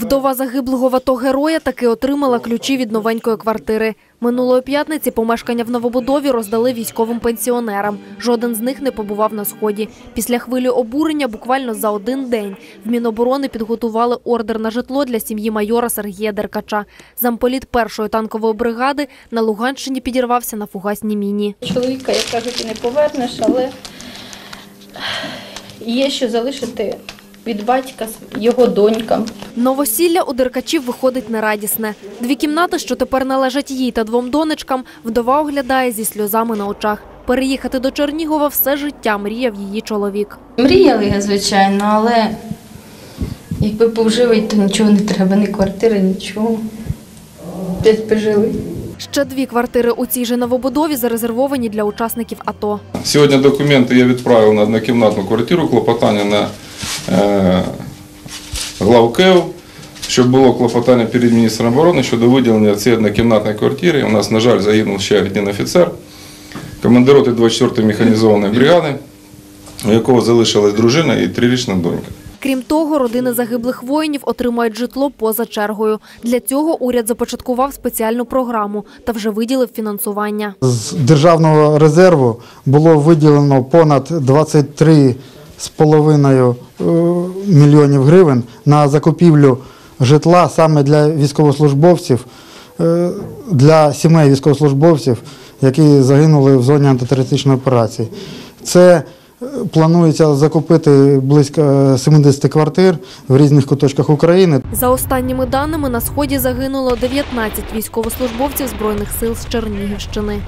Вдова загиблого в героя таки отримала ключі від новенької квартири. Минулої п'ятниці помешкання в новобудові роздали військовим пенсіонерам. Жоден з них не побував на сході. Після хвилі обурення буквально за один день в Міноборони підготували ордер на житло для сім'ї майора Сергія Деркача. Замполіт першої танкової бригади на Луганщині підірвався на фугасній міні. Чоловіка, як кажуть, і не повернеш, але є що залишити від батька його донькам. Новосілля у Деркачів виходить нерадісне. Дві кімнати, що тепер належать їй та двом донечкам, вдова оглядає зі сльозами на очах. Переїхати до Чернігова все життя мріяв її чоловік. Мріяли, звичайно, але якби був живий, то нічого не треба, ні квартири, нічого. Десь би жили. Ще дві квартири у цій же новобудові зарезервовані для учасників АТО. Сьогодні документи я відправив на однокімнатну квартиру, клопотання на главкев, щоб було клопотання перед міністром оборони щодо виділення цієї однокімнатної квартири. У нас, на жаль, загинув ще один офіцер, командироти 24-ї механізованої бригади, у якого залишилась дружина і трирічна донька. Крім того, родини загиблих воїнів отримають житло поза чергою. Для цього уряд започаткував спеціальну програму та вже виділив фінансування. З державного резерву було виділено понад 23,5 е, мільйонів гривень на закупівлю житла саме для військовослужбовців, е, для сімей військовослужбовців, які загинули в зоні антитерористичної операції. Це е, планується закупити близько е, 70 квартир в різних куточках України. За останніми даними, на сході загинуло 19 військовослужбовців збройних сил з Чернігівщини.